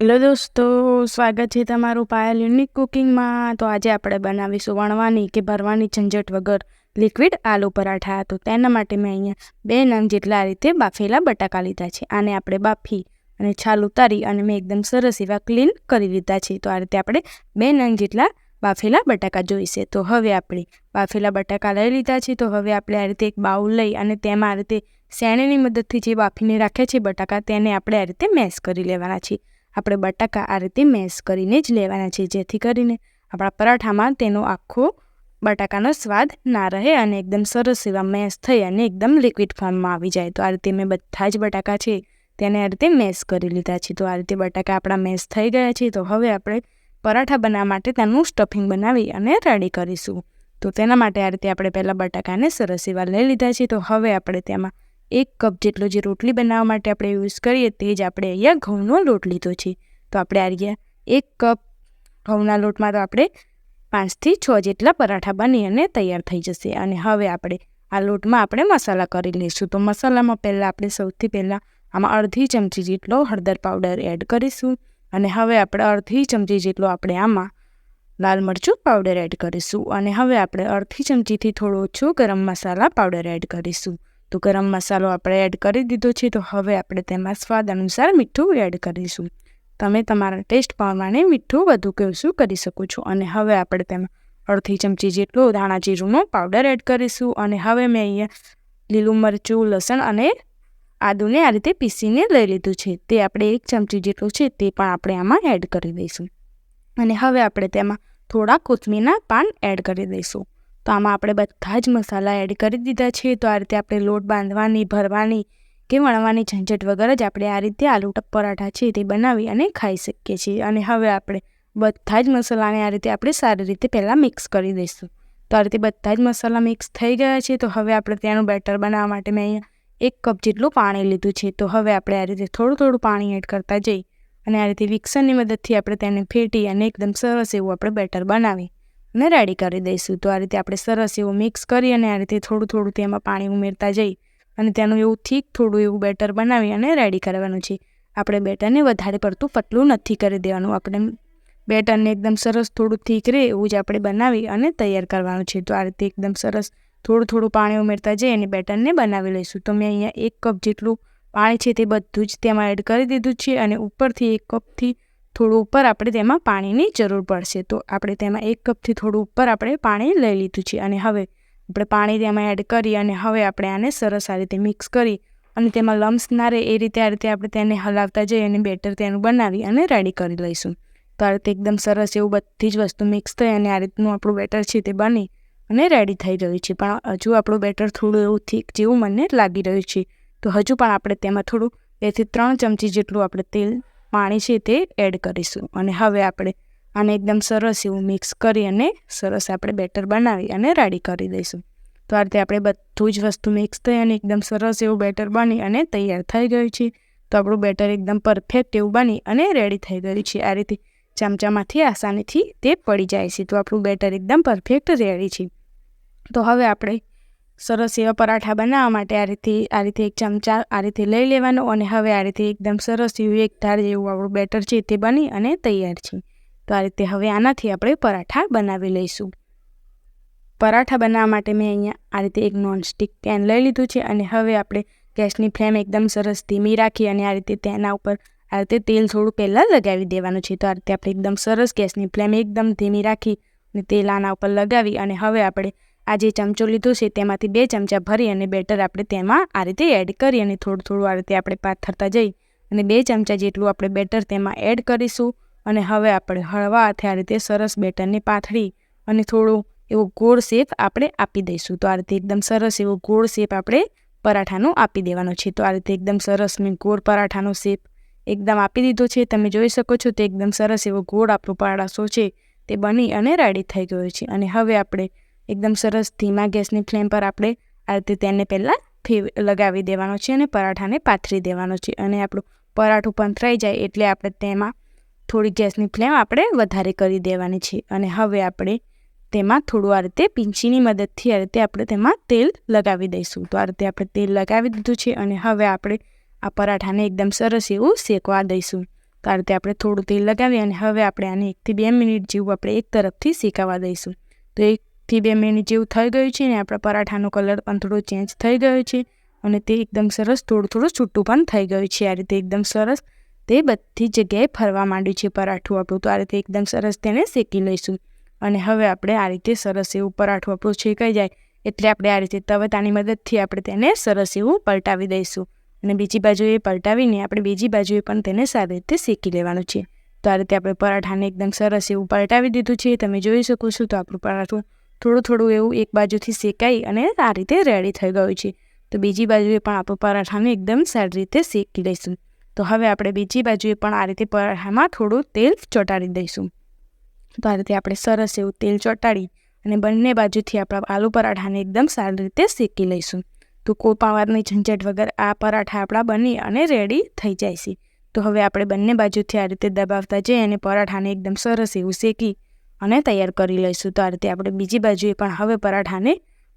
Hello દોસ્તો, સ્વાગત છે તમારું પાયલ યુનિક કુકિંગમાં તો આજે આપણે બનાવીશું વણવાની કે ભરવાની ઝંઝટ વગર લિક્વિડ આલુ પરાઠા. તો તેના માટે મેં અહીંયા બે નંગ જેટલા રીતે બાફેલા બટાકા લીધા છે. આને આપણે બાફી અને છાલ ઉતારી અને મેં એકદમ સરસ એવા ક્લીન કરી લીધા છે. તો આ રીતે આપણે બે નંગ જેટલા બાફેલા બટાકા જોઈશે. તો હવે આપણે બાફેલા બટાકા લઈ લીધા છે. તો હવે આપણે આ રીતે એક બાઉલ લઈ અને તેમાં આ રીતે શેણીની મદદથી જે બાફીને રાખ્યા છે બટાકા, તેને આપણે આ રીતે મેશ કરી લેવાના છે આપણે બટાકા આ રીતે મેશ કરીને જ લેવાના છે, જેથી કરીને આપણા પરાઠામાં તેનો આખો બટાકાનો સ્વાદ ના રહે અને એકદમ સરસ એવા મેશ થઈ અને એકદમ લિક્વિડ ફોર્મમાં આવી જાય. તો આ રીતે મેં બધા જ બટાકા છે તેને આ રીતે મેશ કરી લીધા છે. તો આ રીતે બટાકા આપણા મેશ થઈ ગયા છે. તો હવે આપણે પરાઠા બનાવવા માટે તેનું સ્ટફિંગ બનાવી અને રેડી કરીશું. તો તેના માટે આ રીતે આપણે પહેલાં બટાકાને સરસ એવા લઈ લીધા છે. તો હવે આપણે તેમાં એક કપ જેટલો જે રોટલી બનાવવા માટે આપણે યુઝ કરીએ તે જ આપણે અહીંયા ઘઉંનો લોટ લીધો છે. તો આપણે આ રહ્યા એક કપ ઘઉંના લોટમાં તો આપણે પાંચથી છ જેટલા પરાઠા બની અને તૈયાર થઈ જશે. અને હવે આપણે આ લોટમાં આપણે મસાલા કરી લઈશું. તો મસાલામાં પહેલાં આપણે સૌથી પહેલાં આમાં અડધી ચમચી જેટલો હળદર પાવડર એડ કરીશું. અને હવે આપણે અડધી ચમચી જેટલો આપણે આમાં લાલ મરચું પાવડર એડ કરીશું. અને હવે આપણે અડધી ચમચીથી થોડો ઓછો ગરમ મસાલા પાવડર એડ કરીશું. તો ગરમ મસાલો આપણે એડ કરી દીધો છે, તો હવે આપણે તેમાં સ્વાદ અનુસાર મીઠું એડ કરીશું. તમે તમારા ટેસ્ટ પ્રમાણે મીઠું વધુ કે ઓછું કરી શકો છો. અને હવે આપણે તેમાં અડધી ચમચી જેટલો ધાણા જીરુંનો પાવડર એડ કરીશું. અને હવે મેં અહીંયા લીલું મરચું, લસણ અને આદુને આ રીતે પીસીને લઈ લીધું છે. તે આપણે એક ચમચી જેટલું છે, તે પણ આપણે આમાં એડ કરી દઈશું. અને હવે આપણે તેમાં થોડા કોથમીરના પાન એડ કરી દઈશું. તો આમાં આપણે બધા જ મસાલા એડ કરી દીધા છે. તો આ રીતે આપણે લોટ બાંધવાની, ભરવાની કે વણવાની ઝંઝટ વગર જ આપણે આ રીતે આલુ પરાઠા છે તે બનાવી અને ખાઈ શકીએ છીએ. અને હવે આપણે બધા જ મસાલાને આ રીતે આપણે સારી રીતે પહેલાં મિક્સ કરી દઈશું. તો આ રીતે બધા જ મસાલા મિક્સ થઈ ગયા છે. તો હવે આપણે ત્યાંનું બેટર બનાવવા માટે મેં અહીંયા એક કપ જેટલું પાણી લીધું છે. તો હવે આપણે આ રીતે થોડું થોડું પાણી એડ કરતા જઈ અને આ રીતે વિક્સરની મદદથી આપણે તેને ફેટી અને એકદમ સરસ એવું આપણે બેટર બનાવી અને રેડી કરી દઈશું. તો આ રીતે આપણે સરસ એવું મિક્સ કરી અને આ રીતે થોડું થોડું તેમાં પાણી ઉમેરતા જઈ અને તેનું એવું થીક થોડું એવું બેટર બનાવી અને રેડી કરવાનું છે. આપણે બેટરને વધારે પડતું પતલું નથી કરી દેવાનું. આપણે બેટરને એકદમ સરસ થોડું થીક રહે એવું જ આપણે બનાવી અને તૈયાર કરવાનું છે. તો આ રીતે એકદમ સરસ થોડું થોડું પાણી ઉમેરતા જઈ અને બેટરને બનાવી લઈશું. તો મેં અહીંયા એક કપ જેટલું પાણી છે તે બધું જ તેમાં એડ કરી દીધું છે અને ઉપરથી એક કપથી થોડું ઉપર આપણે તેમાં પાણીની જરૂર પડશે. તો આપણે તેમાં એક કપથી થોડું ઉપર આપણે પાણી લઈ લીધું છે. અને હવે આપણે પાણી તેમાં એડ કરી અને હવે આપણે આને સરસ આ રીતે મિક્સ કરી અને તેમાં લમ્સ ના રહે એ રીતે આ રીતે આપણે તેને હલાવતા જઈ અને બેટર તેનું બનાવી અને રેડી કરી લઈશું. તો આ રીતે એકદમ સરસ એવું બધી જ વસ્તુ મિક્સ થઈ અને આ રીતનું આપણું બેટર છે તે બની અને રેડી થઈ રહ્યું છે. પણ હજુ આપણું બેટર થોડું એવું થીક જેવું મને લાગી રહ્યું છે. તો હજુ પણ આપણે તેમાં થોડું બેથી ત્રણ ચમચી જેટલું આપણે તેલ પાણી છે તે એડ કરીશું. અને હવે આપણે આને એકદમ સરસ એવું મિક્સ કરી અને સરસ આપણે બેટર બનાવી અને રેડી કરી દઈશું. તો આ રીતે આપણે બધું જ વસ્તુ મિક્સ થઈ અને એકદમ સરસ એવું બેટર બની અને તૈયાર થઈ ગયું છે. તો આપણું બેટર એકદમ પરફેક્ટ એવું બની અને રેડી થઈ ગયું છે. આ રીતે ચમચામાંથી આસાનીથી તે પડી જાય છે. તો આપણું બેટર એકદમ પરફેક્ટ રેડી છે. તો હવે આપણે સરસ એવા પરાઠા બનાવવા માટે આ રીતે આ રીતે એક ચમચા આ રીતે લઈ લેવાનું અને હવે આ રીતે એકદમ સરસ એવું એક ધાર જેવું આપણું બેટર છે તે બની અને તૈયાર છે. તો આ રીતે હવે આનાથી આપણે પરાઠા બનાવી લઈશું. પરાઠા બનાવવા માટે મેં અહીંયા આ રીતે એક નોનસ્ટિક પેન લઈ લીધું છે અને હવે આપણે ગેસની ફ્લેમ એકદમ સરસ ધીમી રાખી અને આ રીતે તેના ઉપર આ રીતે તેલ થોડું પહેલાં લગાવી દેવાનું છે. તો આ રીતે આપણે એકદમ સરસ ગેસની ફ્લેમ એકદમ ધીમી રાખી અને તેલ આના ઉપર લગાવી અને હવે આપણે આ જે ચમચો લીધો છે તેમાંથી બે ચમચા ભરી અને બેટર આપણે તેમાં આ રીતે એડ કરી અને થોડું થોડું આ રીતે આપણે પાથરતા જઈ અને બે ચમચા જેટલું આપણે બેટર તેમાં એડ કરીશું અને હવે આપણે હળવા હાથે આ રીતે સરસ બેટરને પાથરી અને થોડું એવો ગોળ શેપ આપણે આપી દઈશું. તો આ રીતે એકદમ સરસ એવો ગોળ શેપ આપણે પરાઠાનો આપી દેવાનો છે. તો આ રીતે એકદમ સરસ મેં ગોળ પરાઠાનો શેપ એકદમ આપી દીધો છે. તમે જોઈ શકો છો તે એકદમ સરસ એવો ગોળ આપણો પરાઠો છે તે બની અને રેડી થઈ ગયો છે. અને હવે આપણે એકદમ સરસ ધીમા ગેસની ફ્લેમ પર આપણે આ રીતે તેને પહેલાં ફેવ, લગાવી દેવાનો છે અને પરાઠાને પાથરી દેવાનો છે અને આપણું પરાઠું પંથરાઈ જાય એટલે આપણે તેમાં થોડી ગેસની ફ્લેમ આપણે વધારે કરી દેવાની છે. અને હવે આપણે તેમાં થોડું આ રીતે પીંચીની મદદથી આ રીતે આપણે તેમાં તેલ લગાવી દઈશું. તો આ રીતે આપણે તેલ લગાવી દીધું છે અને હવે આપણે આ પરાઠાને એકદમ સરસ એવું શેકવા દઈશું. તો આ રીતે આપણે થોડું તેલ લગાવી અને હવે આપણે આને એકથી બે મિનિટ જેવું આપણે એક તરફથી શેકાવા દઈશું. તો એકથી બે મિનિટ જેવું થઈ ગયું છે ને આપણા પરાઠાનો કલર પણ થોડો ચેન્જ થઈ ગયો છે અને તે એકદમ સરસ, થોડું થોડું છૂટું પણ થઈ ગયું છે. આ રીતે એકદમ સરસ તે બધી જગ્યાએ ફરવા માંડ્યું છે પરાઠું આપણું. તો આ રીતે એકદમ સરસ તેને શેકી લઈશું. અને હવે આપણે આ રીતે સરસ એવું પરાઠું આપણું શેકાઈ જાય એટલે આપણે આ રીતે તવતાની મદદથી આપણે તેને સરસ એવું પલટાવી દઈશું. અને બીજી બાજુએ પલટાવીને આપણે બીજી બાજુએ પણ તેને સારી રીતે શેકી લેવાનું છે. તો આ રીતે આપણે પરાઠાને એકદમ સરસ એવું પલટાવી દીધું છે. તમે જોઈ શકો છો તો આપણું પરાઠું થોડું થોડું એવું એક બાજુથી શેકાઈ અને આ રીતે રેડી થઈ ગયું છે. તો બીજી બાજુએ પણ આપણું પરાઠાને એકદમ સારી રીતે શેકી લઈશું. તો હવે આપણે બીજી બાજુએ પણ આ રીતે પરાઠામાં થોડું તેલ ચોંટાડી દઈશું. તો આ રીતે આપણે સરસ એવું તેલ ચોંટાડી અને બંને બાજુથી આપણા આલુ પરાઠાને એકદમ સારી રીતે શેકી લઈશું. તો કોઈ પણ વારની ઝંઝટ વગર આ પરાઠા આપણા બની અને રેડી થઈ જાય છે. તો હવે આપણે બંને બાજુથી આ રીતે દબાવતા જઈએ અને પરાઠાને એકદમ સરસ એવું શેકી અને તૈયાર કરી લઈશું. તો આ રીતે આપણે બીજી બાજુએ પણ હવે પરાઠાને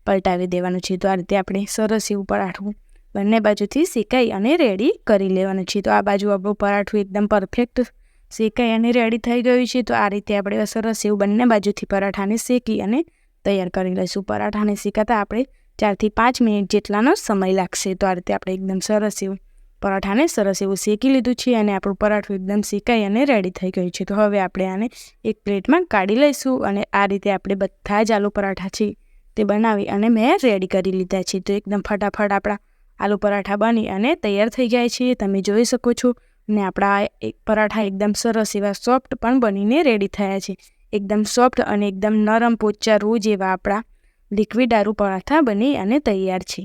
પલટાવી દેવાનું છે. તો આ રીતે આપણે સરસ એવું પરાઠું બંને બાજુથી શેકાઈ અને રેડી કરી લેવાનું છે. તો આ બાજુ આપણું પરાઠું એકદમ પરફેક્ટ શેકાઈ અને રેડી થઈ ગયું છે. તો આ રીતે આપણે સરસ એવું બંને બાજુથી પરાઠાને શેકી અને તૈયાર કરી લઈશું. પરાઠાને શેકાતા આપણે ચારથી પાંચ મિનિટ જેટલાનો સમય લાગશે. તો આ રીતે આપણે એકદમ સરસ એવું પરાઠાને સરસ એવું શેકી લીધું છે અને આપણું પરાઠું એકદમ શેકાઈ અને રેડી થઈ ગયું છે. તો હવે આપણે આને એક પ્લેટમાં કાઢી લઈશું અને આ રીતે આપણે બધા જ આલુ પરાઠા છે તે બનાવી અને મેં રેડી કરી લીધા છે. તો એકદમ ફટાફટ આપણા આલુ પરાઠા બની અને તૈયાર થઈ જાય છે. તમે જોઈ શકો છો અને આપણા એક પરાઠા એકદમ સરસ એવા સોફ્ટ પણ બનીને રેડી થયા છે. એકદમ સોફ્ટ અને એકદમ નરમ પોચા રોજ એવા આપણા લિક્વિડ આરુ પરાઠા બની અને તૈયાર છે.